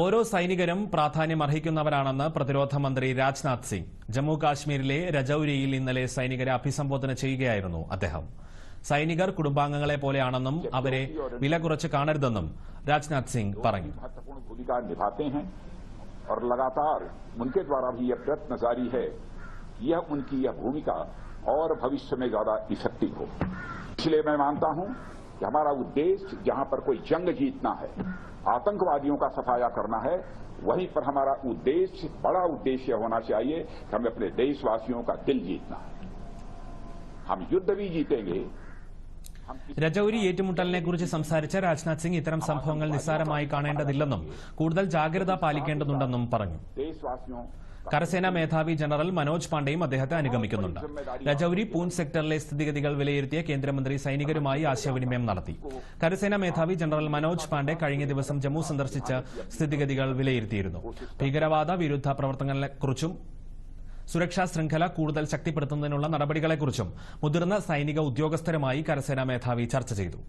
ഓരോ സൈനികനും പ്രാധാന്യം അർഹിക്കുന്നവരാണെന്ന് പ്രതിരോധ മന്ത്രി രാജ്നാഥ് സിംഗ് ജമ്മു കാശ്മീരിൽ രജൗരിയിൽ ഇന്നലെ സൈനികരെ അഭിസംബോധന ചെയ്യുകയായിരുന്നു അദ്ദേഹം സൈനികർ കുടുംബാംഗങ്ങളെ പോലെയാണെന്നും അവരെ വില കുറച്ച് കാണരുതെന്നും രാജ്നാഥ് സിംഗ് പറഞ്ഞു और लगातार उनके द्वारा भी यह प्रयत्न जारी है यह उनकी यह भूमिका और भविष्य में ज्यादा इशक्ति को इसलिए मैं मानता हूं कि हमारा उद्देश्य जहां पर कोई जंग जीतना है आतंकवादियों का सफाया करना है वहीं पर हमारा उद्देश्य बड़ा उद्देश्य होना चाहिए कि हमें अपने देशवासियों का दिल जीतना है हम युद्ध भी जीतेंगे രജൌരി ഏറ്റുമുട്ടലിനെ കുറിച്ച് സംസാരിച്ച രാജ്നാഥ് സിംഗ് ഇത്തരം സംഭവങ്ങൾ നിസ്സാരമായി കാണേണ്ടതില്ലെന്നും കൂടുതൽ ജാഗ്രത പാലിക്കേണ്ടതുണ്ടെന്നും പറഞ്ഞു കരസേനാ മേധാവി ജനറൽ മനോജ് പാണ്ഡെയും അദ്ദേഹത്തെ അനുഗമിക്കുന്നുണ്ട് രജൌരി പൂഞ്ച് സെക്ടറിലെ സ്ഥിതിഗതികൾ വിലയിരുത്തിയ കേന്ദ്രമന്ത്രി സൈനികരുമായി ആശയവിനിമയം നടത്തി കരസേനാ മേധാവി ജനറൽ മനോജ് പാണ്ഡെ കഴിഞ്ഞ ദിവസം ജമ്മു സന്ദർശിച്ച് സ്ഥിതിഗതികൾ വിലയിരുത്തിയിരുന്നു ഭീകരവാദ വിരുദ്ധ പ്രവർത്തനങ്ങളെക്കുറിച്ചും സുരക്ഷാ ശൃംഖല കൂടുതൽ ശക്തിപ്പെടുത്തുന്നതിനുള്ള നടപടികളെക്കുറിച്ചും മുതിർന്ന സൈനിക ഉദ്യോഗസ്ഥരുമായി കരസേനാ മേധാവി ചർച്ച ചെയ്തു